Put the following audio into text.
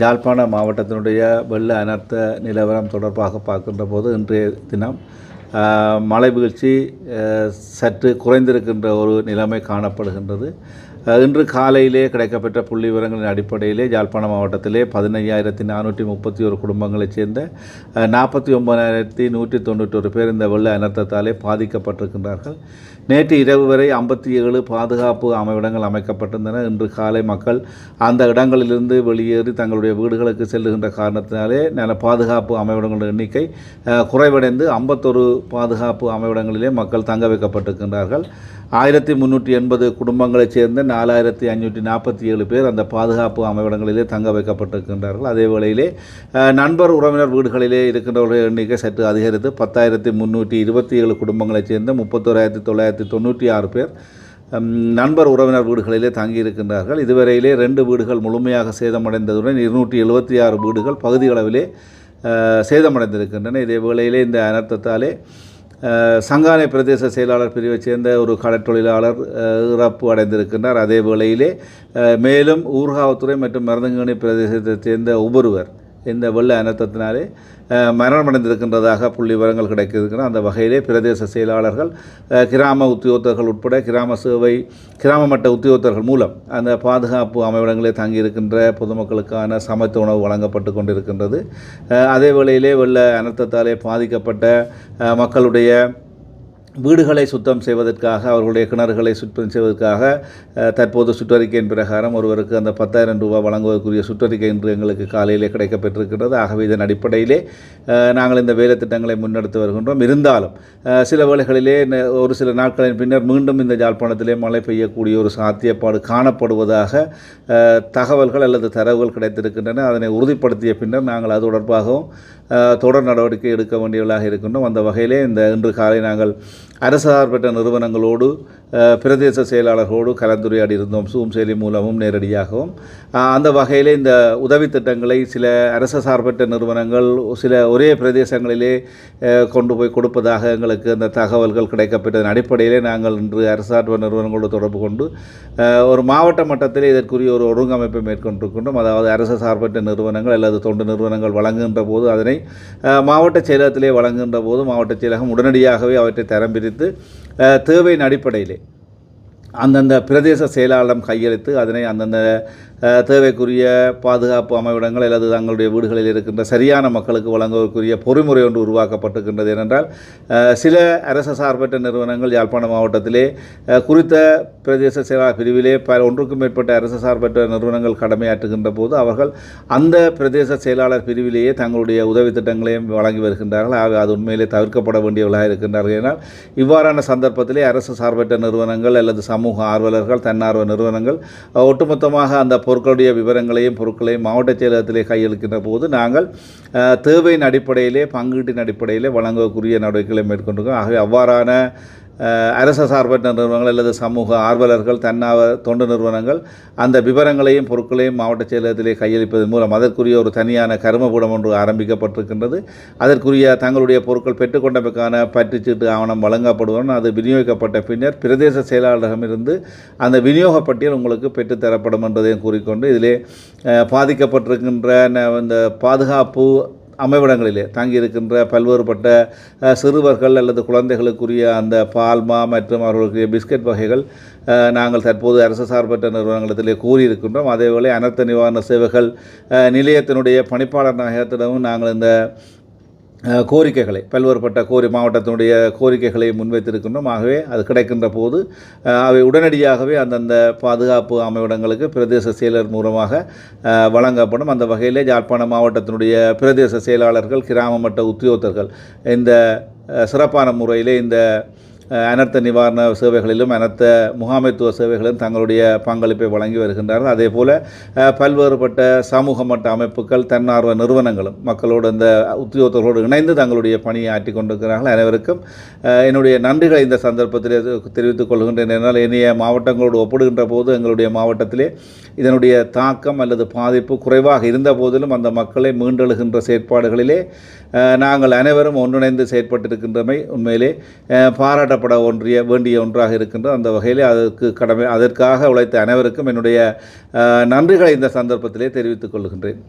ஜாழ்ப்பாண மாவட்டத்தினுடைய வெள்ள அனர்த்த நிலவரம் தொடர்பாக பார்க்கின்ற போது இன்றைய தினம் மழை வீழ்ச்சி சற்று குறைந்திருக்கின்ற ஒரு நிலைமை காணப்படுகின்றது. இன்று காலையிலே கிடைக்கப்பெற்ற புள்ளி விவரங்களின் அடிப்படையிலே யாழ்ப்பாண மாவட்டத்திலே பதினைஞ்சாயிரத்தி நானூற்றி முப்பத்தி ஒரு குடும்பங்களைச் சேர்ந்த நாற்பத்தி ஒன்பதாயிரத்தி நூற்றி தொண்ணூற்றொரு பேர் இந்த வெள்ள அனர்த்தத்தாலே பாதிக்கப்பட்டிருக்கின்றார்கள். நேற்று இரவு வரை ஐம்பத்தி ஏழு பாதுகாப்பு அமைவிடங்கள் அமைக்கப்பட்டிருந்தன. இன்று காலை மக்கள் அந்த இடங்களிலிருந்து வெளியேறி தங்களுடைய வீடுகளுக்கு செல்லுகின்ற காரணத்தினாலே நல்ல பாதுகாப்பு அமைவிடங்களின் எண்ணிக்கை குறைவடைந்து ஐம்பத்தொரு பாதுகாப்பு அமைவிடங்களிலே மக்கள் தங்க வைக்கப்பட்டிருக்கின்றார்கள். ஆயிரத்தி முந்நூற்றி எண்பது குடும்பங்களைச் சேர்ந்த நாலாயிரத்தி ஐநூற்றி நாற்பத்தி ஏழு பேர் அந்த பாதுகாப்பு அமைவிடங்களிலே தங்க வைக்கப்பட்டிருக்கின்றார்கள். அதே வேளையிலே நண்பர் உறவினர் வீடுகளிலே இருக்கின்றவர்கள் எண்ணிக்கை சற்று அதிகரித்து பத்தாயிரத்தி முந்நூற்றி இருபத்தி ஏழு குடும்பங்களைச் சேர்ந்த முப்பத்தோராயிரத்தி தொள்ளாயிரத்தி தொண்ணூற்றி ஆறு பேர் நண்பர் உறவினர் வீடுகளிலே தங்கியிருக்கின்றார்கள். இதுவரையிலே ரெண்டு வீடுகள் முழுமையாக சேதமடைந்ததுடன் இருநூற்றி எழுபத்தி ஆறு வீடுகள் பகுதியளவிலே சேதமடைந்திருக்கின்றன. இதே வேளையிலே இந்த அனர்த்தத்தாலே சங்கானை பிரதேச செயலாளர் பிரிவைச் சேர்ந்த ஒரு கடற் தொழிலாளர் இறப்பு அடைந்திருக்கின்றார். அதே வேளையிலே மேலும் ஊர்காவத்துறை மற்றும் மருதங்கணி பிரதேசத்தைச் சேர்ந்த ஒவ்வொருவர் இந்த வெள்ள அனர்த்தத்தினாலே மரணமடைந்திருக்கின்றதாக புள்ளி விவரங்கள் கிடைக்கிறதுக்குன்னா அந்த வகையிலே பிரதேச செயலாளர்கள் கிராம உத்தியோகத்தர்கள் உட்பட கிராம சேவை கிராம மட்ட உத்தியோகத்தர்கள் மூலம் அந்த பாதுகாப்பு அமைவிடங்களே தங்கியிருக்கின்ற பொதுமக்களுக்கான சமைத்த உணவு வழங்கப்பட்டு கொண்டிருக்கின்றது. அதே வேளையிலே வெள்ள அனர்த்தத்தாலே பாதிக்கப்பட்ட மக்களுடைய வீடுகளை சுத்தம் செய்வதற்காக அவர்களுடைய கிணறுகளை சுத்தம் செய்வதற்காக தற்போது சுற்றறிக்கையின் பிரகாரம் ஒருவருக்கு அந்த பத்தாயிரம் ரூபாய் வழங்குவதற்குரிய சுற்றறிக்கை இன்று எங்களுக்கு காலையிலே கிடைக்கப்பெற்றிருக்கிறது ஆகவே இதன் அடிப்படையிலே நாங்கள் இந்த வேலை திட்டங்களை முன்னெடுத்து வருகின்றோம். இருந்தாலும் சில வேளைகளிலே ஒரு சில நாட்களின் பின்னர் மீண்டும் இந்த யாழ்ப்பாணத்திலே மழை பெய்யக்கூடிய ஒரு சாத்தியப்பாடு காணப்படுவதாக தகவல்கள் அல்லது தரவுகள் கிடைத்திருக்கின்றன. அதனை உறுதிப்படுத்திய பின்னர் நாங்கள் அது தொடர்பாகவும் தொடர் நடவடிக்கை எடுக்க வேண்டியவர்களாக இருக்கின்றோம். அந்த வகையிலே இந்த இன்று காலை நாங்கள் அரசு நிறுவனங்களோடு பிரதேச செயலாளர்களோடு கலந்துரையாடி இருந்தோம். சூம் செயலி மூலமும் நேரடியாகவும். அந்த வகையில் இந்த உதவி திட்டங்களை சில அரசு சார்பற்ற நிறுவனங்கள் சில ஒரே பிரதேசங்களிலே கொண்டு போய் கொடுப்பதாக எங்களுக்கு அந்த தகவல்கள் கிடைக்கப்பட்டதன் அடிப்படையிலே நாங்கள் இன்று அரசு நிறுவனங்களோடு தொடர்பு கொண்டு ஒரு மாவட்ட மட்டத்தில் இதற்குரிய ஒரு ஒழுங்கமைப்பை மேற்கொண்டிருக்கின்றோம். அதாவது அரசு சார்பற்ற நிறுவனங்கள் அல்லது தொண்டு நிறுவனங்கள் வழங்குகின்ற போது அதனை மாவட்ட செயலகத்திலே வழங்குகின்ற போது மாவட்ட செயலகம் உடனடியாகவே அவற்றை தரம் சிந்தித்து தேவையின் அடிப்படையிலே அந்தந்த பிரதேச செயலாளரிடம் கையெழுத்து அதனை அந்தந்த தேவைக்குரிய பாதுகாப்பு அமைவிடங்கள் அல்லது தங்களுடைய வீடுகளில் இருக்கின்ற சரியான மக்களுக்கு வழங்குவதற்குரிய பொறிமுறை ஒன்று உருவாக்கப்பட்டிருக்கின்றது ஏனென்றால் சில அரசு சார்பற்ற நிறுவனங்கள் யாழ்ப்பாண மாவட்டத்திலே குறித்த பிரதேச சேவா பிரிவிலே பல ஒன்றுக்கும் மேற்பட்ட அரசு சார்பற்ற நிறுவனங்கள் கடமையாற்றுகின்ற போது அவர்கள் அந்த பிரதேச செயலாளர் பிரிவிலேயே தங்களுடைய உதவி திட்டங்களையும் வழங்கி வருகின்றார்கள். ஆக அது உண்மையிலே தவிர்க்கப்பட வேண்டியவர்களாக இருக்கின்றார்கள். ஏனால் இவ்வாறான சந்தர்ப்பத்திலே அரசு சார்பற்ற நிறுவனங்கள் அல்லது சமூக ஆர்வலர்கள் தன்னார்வ நிறுவனங்கள் ஒட்டுமொத்தமாக அந்த பொருட்களுடைய விவரங்களையும் பொருட்களையும் மாவட்ட செயலகத்திலே கையளிக்கின்ற போது நாங்கள் தேவையின் அடிப்படையிலே பங்கீட்டின் அடிப்படையிலே வழங்கக்கூடிய நடவடிக்கைகளை மேற்கொண்டிருக்கோம். ஆகவே அவ்வாறான அரச சார்பற்ற நிறுவனங்கள் அல்லது சமூக ஆர்வலர்கள் தன்னார்வ தொண்டு நிறுவனங்கள் அந்த விவரங்களையும் பொருட்களையும் மாவட்ட செயலகத்திலே கையளிப்பதன் மூலம் அதற்குரிய ஒரு தனியான கருமகூடம் ஒன்று ஆரம்பிக்கப்பட்டிருக்கின்றது. அதற்குரிய தங்களுடைய பொருட்கள் பெற்றுக்கொண்டமைக்கான பற்றுச்சீட்டு ஆவணம் வழங்கப்படுவதுடன் அது விநியோகிக்கப்பட்ட பின்னர் பிரதேச செயலாளரிடமிருந்து அந்த விநியோக பட்டியல் உங்களுக்கு பெற்றுத்தரப்படும் என்பதையும் கூறிக்கொண்டு இதிலே பாதிக்கப்பட்டிருக்கின்ற ந- இந்த பாதுகாப்பு அமைவிடங்களிலே தங்கியிருக்கின்ற பல்வேறுபட்ட சிறுவர்கள் அல்லது குழந்தைகளுக்குரிய அந்த பால்மா மற்றும் அவர்களுக்குரிய பிஸ்கட் வகைகள் நாங்கள் தற்போது அரசு சார்பற்ற நிறுவனங்களிடத்திலே கூறியிருக்கின்றோம். அதேவேளை அனர்த்த நிவாரண சேவைகள் நிலையத்தினுடைய பணிப்பாளர் நாயகத்திடமும் நாங்கள் இந்த கோரிக்கைகளை பல்வேறுபட்ட கோரி மாவட்டத்தினுடைய கோரிக்கைகளை முன்வைத்திருக்கின்றோம். ஆகவே அது கிடைக்கின்ற போது அவை உடனடியாகவே அந்தந்த பாதுகாப்பு அமைவிடங்களுக்கு பிரதேச செயலர் மூலமாக வழங்கப்படும். அந்த வகையிலே யாழ்ப்பாண மாவட்டத்தினுடைய பிரதேச செயலாளர்கள் கிராம மட்ட உத்தியோகத்தர்கள் இந்த சிறப்பான முறையிலே இந்த அனர்த்த நிவாரண சேவைகளிலும் அனர்த்த முகாமைத்துவ சேவைகளிலும் தங்களுடைய பங்களிப்பை வழங்கி வருகின்றார்கள். அதே போல் பல்வேறுபட்ட சமூக மட்ட அமைப்புகள் தன்னார்வ நிறுவனங்களும் மக்களோடு இந்த உத்தியோகத்தர்களோடு இணைந்து தங்களுடைய பணியை ஆற்றி கொண்டிருக்கிறார்கள். அனைவருக்கும் என்னுடைய நன்றிகளை இந்த சந்தர்ப்பத்தில் தெரிவித்துக் கொள்கின்றேன் என்றால் இனிய மாவட்டங்களோடு ஒப்பிடுகின்ற போது எங்களுடைய மாவட்டத்திலே இதனுடைய தாக்கம் அல்லது பாதிப்பு குறைவாக இருந்த போதிலும் அந்த மக்களை மீண்டெழுகின்ற செயற்பாடுகளிலே நாங்கள் அனைவரும் ஒன்றிணைந்து செயற்பட்டிருக்கின்றமை உண்மையிலே பாராட்ட கொண்டாடப்பட ஒன்றிய வேண்டிய ஒன்றாக இருக்கின்றது அந்த வகையில் அதற்கு கடமை அதற்காக உழைத்த அனைவருக்கும் என்னுடைய நன்றிகளை இந்த சந்தர்ப்பத்திலே தெரிவித்துக் கொள்கின்றேன்.